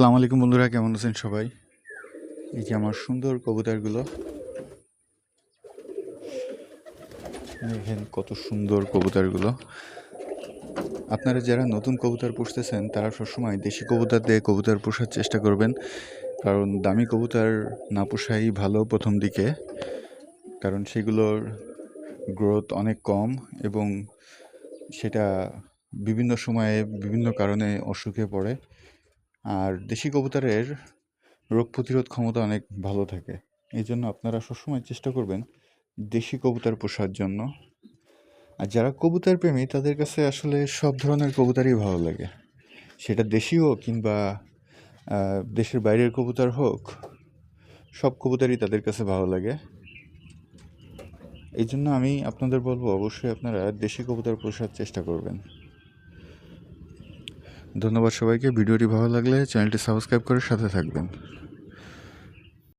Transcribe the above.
আসসালামু আলাইকুম বন্ধুরা, কেমন আছেন সবাই? এই যে আমার সুন্দর কবুতরগুলো। দেখেন কত সুন্দর কবুতরগুলো। আপনারা যারা নতুন কবুতর পুষতেছেন, তারা সবসময় দেশি কবুতর দিয়ে কবুতর পোষার চেষ্টা করবেন। কারণ দামি কবুতর না পোষাই ভালো প্রথম দিকে। কারণ সেগুলোর গ্রোথ অনেক কম এবং সেটা বিভিন্ন সময়ে বিভিন্ন কারণে অসুখে পড়ে। আর দেশি কবুতরের রোগ প্রতিরোধ ক্ষমতা অনেক ভালো থাকে। এই জন্য আপনারা সবসময় চেষ্টা করবেন দেশি কবুতর পোষার জন্য। আর যারা কবুতর প্রেমী, তাদের কাছে আসলে সব ধরনের কবুতরই ভালো লাগে। সেটা দেশি হোক কিংবা দেশের বাইরের কবুতর হোক, সব কবুতরই তাদের কাছে ভালো লাগে। এই জন্য আমি আপনাদের বলব, অবশ্যই আপনারা দেশি কবুতর পোষার চেষ্টা করবেন। ধন্যবাদ সবাইকে। ভিডিওটি ভালো লাগলে চ্যানেলটি সাবস্ক্রাইব করে সাথে থাকবেন।